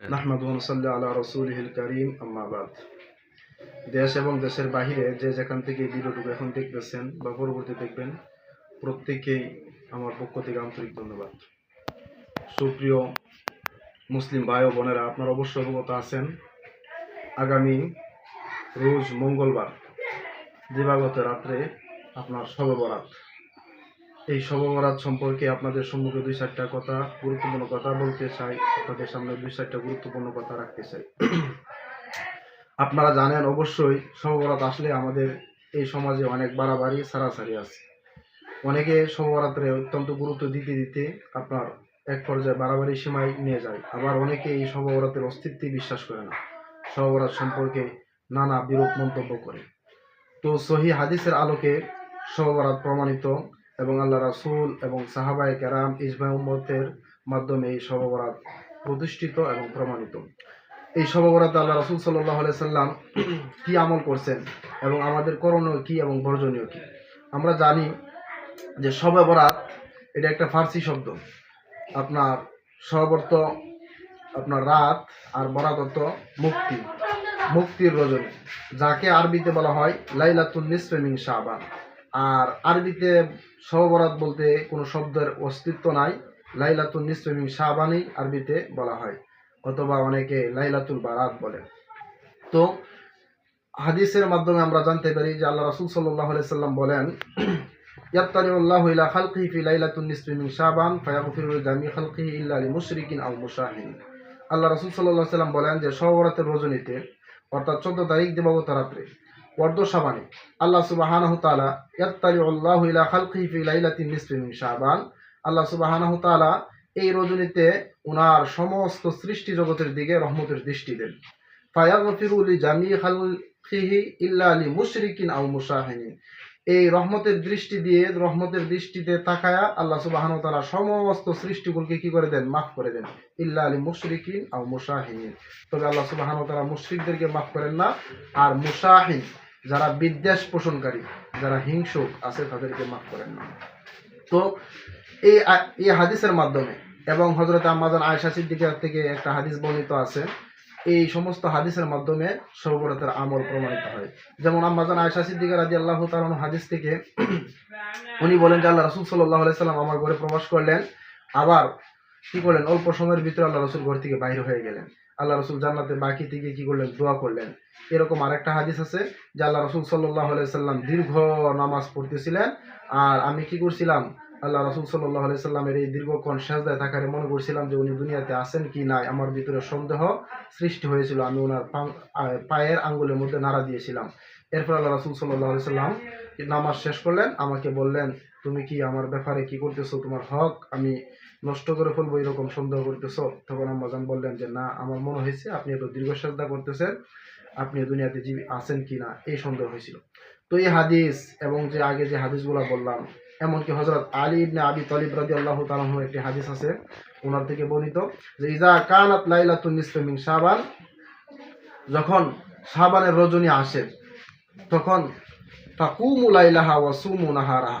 নাহমাদ সাল্লি আলা রসুলহিল করিম আম্মাবাদ দেশ এবং দেশের বাহিরে যে যেখান থেকে ভিডিওটুকু এখন দেখতেছেন বা পরবর্তী দেখবেন, প্রত্যেকেই আমার পক্ষ থেকে আন্তরিক ধন্যবাদ। সুপ্রিয় মুসলিম ভাই ও বোনেরা, আপনারা অবশ্যই অবগত আছেন, আগামী রোজ মঙ্গলবার দিবাগত রাত্রে আপনার শবে বরাত। এই শবে সম্পর্কে আপনাদের সম্মুখে দুই চারটা কথা, গুরুত্বপূর্ণ কথা বলতে চাই। আপনাদের সামনে দুই চারটা গুরুত্বপূর্ণ কথা রাখতে চাই। আপনারা জানেন অবশ্যই শবে আসলে আমাদের এই সমাজে অনেক বাড়াবাড়ি, সারাসারি আছে। অনেকে শবে বরাত্রে অত্যন্ত গুরুত্ব দিতে দিতে আপনার এক পর্যায়ে বাড়াবাড়ি সীমায় নিয়ে যায়। আবার অনেকে এই শবে বরাতের অস্তিত্বে বিশ্বাস করে না। বরাত সম্পর্কে নানা বিরূপ মন্তব্য করে। তো সহি হাদিসের আলোকে বরাত প্রমাণিত এবং আল্লাহ রাসূল এবং সাহাবায়ে কেরাম ইজমা উম্মতের মাধ্যমে এই শবে বরাত প্রতিষ্ঠিত এবং প্রমাণিত। এই শবে বরাতে আল্লাহ রাসূল আলাইহি সাল্লাম কি আমল করছেন এবং আমাদের করণীয় কি এবং বর্জনীয় কি? আমরা জানি যে শবে বরাত এটা একটা ফার্সি শব্দ। আপনার সবর্ত আপনার রাত আর বরাত অর্থ মুক্তি। মুক্তির রজনী, যাকে আরবিতে বলা হয় লাইলাতুল নিসফে মিন শাবান। আর আরবিতে সহবরাত বলতে কোনো শব্দের অস্তিত্ব নাই। লাইলাতুল নিসফে মিন শাবানই আরবিতে বলা হয়, অথবা অনেকে লাইলাতুল বারাত বলে। তো হাদিসের মাধ্যমে আমরা জানতে পারি যে আল্লাহ রাসূল আলাইহি সাল্লাম বলেন আল্লাহ রাসূল আলাইহি সাল্লাম বলেন যে সবরাতের রজনীতে, অর্থাৎ চোদ্দ তারিখ দিবাগত অর্ধ সাবানে আল্লাহ সুবাহানাহু তাআলা ইয়াত্তালিউল্লাহু ইলা খালকিহি ফি লাইলাতিন নিসফি আল্লাহ সুবাহানাহু এই রজনীতে উনার সমস্ত সৃষ্টি জগতের দিকে রহমতের দৃষ্টি দেন। ফায়াগফিরু লিজামি খালকিহি ইল্লা লিমুশরিকিন আও মুশাহিন এই রহমতের দৃষ্টি দিয়ে, রহমতের দৃষ্টিতে তাকায়া আল্লাহ সুবাহান তালা সমস্ত সৃষ্টিগুলোকে কি করে দেন? মাফ করে দেন। ইল্লা আলী মুশরিকিন আর মুশাহিন তবে আল্লাহ সুবাহান তালা মুশরিকদেরকে মাফ করেন না, আর মুশাহিন যারা বিদ্বেষ পোষণকারী, যারা হিংসুক আছে তাদেরকে মাফ করেন না। তো এই এই হাদিসের মাধ্যমে এবং হজরত আম্মাজান আয়সা সিদ্দিকার থেকে একটা হাদিস বর্ণিত আছে, এই সমস্ত হাদিসের মাধ্যমে সর্বরতের আমল প্রমাণিত হয়। যেমন আম্মাজান আয়সা সিদ্দিকা রাজি আল্লাহ তালন হাদিস থেকে উনি বলেন যে আল্লাহ রসুল সাল্লাহ সাল্লাম আমার ঘরে প্রবেশ করলেন, আবার কি করলেন? অল্প সময়ের ভিতরে আল্লাহ রসুল ঘর থেকে বাইরে হয়ে গেলেন। আল্লাহ রসুল জান্নাতে বাকি থেকে কি করলেন? দোয়া করলেন। এরকম আরেকটা হাদিস আছে যে আল্লাহ রসুল সাল্লাহ সাল্লাম দীর্ঘ নামাজ পড়তেছিলেন। আর আমি কি করছিলাম? আল্লাহ রসুল সাল্লাহ সাল্লামের এই দীর্ঘক্ষণ সেজদায় থাকারে মনে করছিলাম যে উনি দুনিয়াতে আছেন কি নাই, আমার ভিতরে সন্দেহ সৃষ্টি হয়েছিল। আমি ওনার পায়ের আঙ্গুলের মধ্যে নাড়া দিয়েছিলাম। এরপর আল্লাহ রসুল সাল্লাহ সাল্লাম নামাজ শেষ করলেন। আমাকে বললেন, তুমি কি আমার ব্যাপারে কি করতেছো? তোমার হক আমি নষ্ট করে ফেলব এরকম সন্দেহ করতেছো? তখন আম্মাজান বললেন যে, না, আমার মনে হয়েছে আপনি এত দীর্ঘ শ্রদ্ধা করতেছেন, আপনি দুনিয়াতে জীবী আছেন কি না এই সন্দেহ হয়েছিল। তো এই হাদিস এবং যে আগে যে হাদিসগুলো বললাম, এমনকি হজরত আলী ইবনে আবি তলিব রাজি আল্লাহ তালাহুর একটি হাদিস আছে, ওনার থেকে বর্ণিত যে ইজা কানাত লাইলাতুন নিসফে মিন শাবান যখন শাবানের রজনী আসে, তখন তাকুমু লাইলাহা ওয়া সুমু নাহারাহা।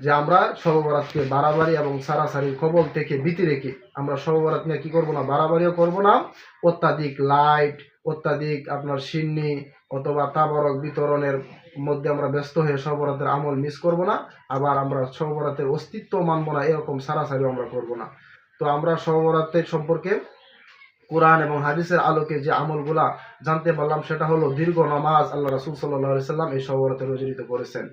যে আমরা সর্ববরাতকে বাড়াবাড়ি এবং সারাসারি কবল থেকে ভীতি রেখে আমরা সর্ববরাত নিয়ে কি করব না, বাড়াবাড়িও করব না। অত্যাধিক লাইট, অত্যাধিক আপনার সিন্নি অথবা তাবারক বিতরণের মধ্যে আমরা ব্যস্ত হয়ে সর্বরাতের আমল মিস করব না। আবার আমরা সর্বরাতের অস্তিত্ব মানব না, এরকম সারাসারিও আমরা করব না। তো আমরা সর্বরাতের সম্পর্কে কোরআন এবং হাদিসের আলোকে যে আমলগুলা জানতে পারলাম, সেটা হলো দীর্ঘ নামাজ আল্লাহ রাসুল সাল্লাহ সাল্লাম এই সবরতে রচিত করেছেন।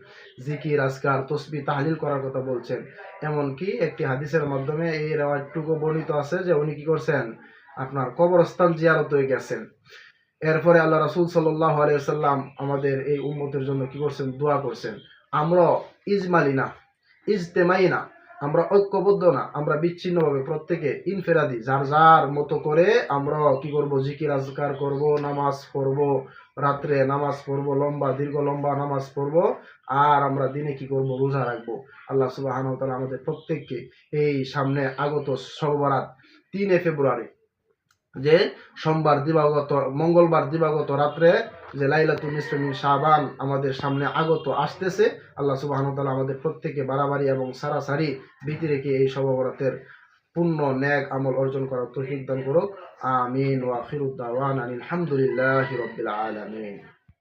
জিকির, আজকার, তসবি, তাহলিল করার কথা বলছেন। এমনকি একটি হাদিসের মাধ্যমে এই রেওয়াজটুকু বর্ণিত আছে যে উনি কি করছেন? আপনার কবরস্থান জিয়ারত হয়ে গেছেন। এরপরে আল্লাহ রাসুল সাল্লাহ আলিয়াল্লাম আমাদের এই উম্মতের জন্য কি করছেন? দোয়া করছেন। আমরা ইজমালি না ইজতেমাই না আমরা ঐক্যবদ্ধ না, আমরা বিচ্ছিন্নভাবে প্রত্যেকে ইনফেরাদি, যার যার মতো করে আমরা কি করব? জিকির, আজকার করব, নামাজ পড়ব, রাত্রে নামাজ পড়ব, লম্বা, দীর্ঘ, লম্বা নামাজ পড়ব, আর আমরা দিনে কি করব? রোজা রাখব। আল্লাহ সুবাহ আমাদের প্রত্যেককে এই সামনে আগত সর্বরাত তিনে ফেব্রুয়ারি যে সোমবার দিবাগত, মঙ্গলবার দিবাগত রাত্রে যে লাইলাতুল ইসলামী শাবান আমাদের সামনে আগত আসতেছে, আল্লাহ সুবাহ আমাদের প্রত্যেকে বাড়াবাড়ি এবং সারাসারি ভীতি রেখে এই সভাবরতের পূর্ণ ন্যাক আমল অর্জন করার তৌফিক দান করুক। আমিন। ওয়া আলহামদুলিল্লাহ রাব্বিল আলামিন।